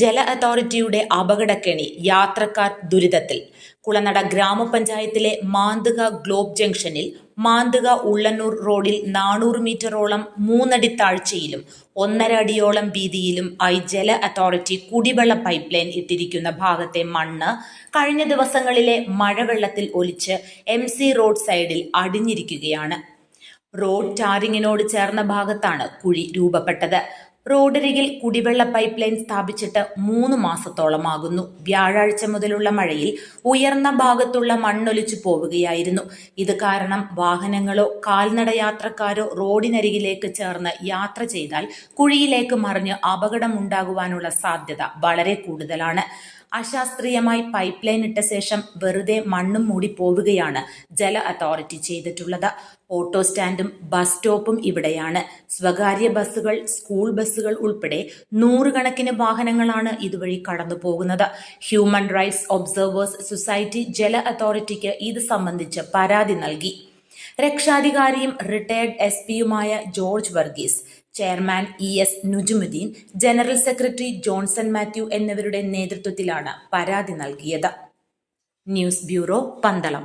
ജല അതോറിറ്റിയുടെ അപകടക്കെണി യാത്രക്കാർ ദുരിതത്തിൽ. കുളനട ഗ്രാമപഞ്ചായത്തിലെ മാന്തുക ഗ്ലോബ് ജംഗ്ഷനിൽ മാന്തുക ഉള്ളന്നൂർ റോഡിൽ നാനൂറ് മീറ്ററോളം മൂന്നടി താഴ്ചയിലും ഒന്നര അടിയോളം വീതിയിലും ആയി ജല അതോറിറ്റി കുടിവെള്ള പൈപ്പ് ലൈൻ ഇട്ടിരിക്കുന്ന ഭാഗത്തെ മണ്ണ് കഴിഞ്ഞ ദിവസങ്ങളിലെ മഴവെള്ളത്തിൽ ഒലിച്ച് എം റോഡ് സൈഡിൽ അടിഞ്ഞിരിക്കുകയാണ്. റോഡ് ടാറിങ്ങിനോട് ചേർന്ന ഭാഗത്താണ് കുഴി രൂപപ്പെട്ടത്. റോഡരികിൽ കുടിവെള്ള പൈപ്പ് ലൈൻ സ്ഥാപിച്ചിട്ട് മൂന്ന് മാസത്തോളമാകുന്നു. വ്യാഴാഴ്ച മുതലുള്ള മഴയിൽ ഉയർന്ന ഭാഗത്തുള്ള മണ്ണൊലിച്ചു പോവുകയായിരുന്നു. ഇത് കാരണം വാഹനങ്ങളോ കാൽനട യാത്രക്കാരോ റോഡിനരികിലേക്ക് ചേർന്ന് യാത്ര ചെയ്താൽ കുഴിയിലേക്ക് മറിഞ്ഞ് അപകടമുണ്ടാകുവാനുള്ള സാധ്യത വളരെ കൂടുതലാണ്. അശാസ്ത്രീയമായി പൈപ്പ് ലൈൻ ഇട്ട ശേഷം വെറുതെ മണ്ണും മൂടി പോവുകയാണ് ജല അതോറിറ്റി ചെയ്തിട്ടുള്ളത്. ഓട്ടോ സ്റ്റാൻഡും ബസ് സ്റ്റോപ്പും ഇവിടെയാണ്. സ്വകാര്യ ബസ്സുകൾ സ്കൂൾ ബസ്സുകൾ ഉൾപ്പെടെ നൂറുകണക്കിന് വാഹനങ്ങളാണ് ഇതുവഴി കടന്നു പോകുന്നത്. ഹ്യൂമൻ റൈറ്റ്സ് ഒബ്സർവേഴ്സ് സൊസൈറ്റി ജല അതോറിറ്റിക്ക് ഇത് സംബന്ധിച്ച് പരാതി നൽകി. രക്ഷാധികാരിയും retired S പിയുമായ George Varghese chairman E S Nujumudeen general secretary Johnson Mathew എന്നിവരുടെ നേതൃത്വത്തിലാണ് പരാതി നൽകിയത്. News bureau Pandalam.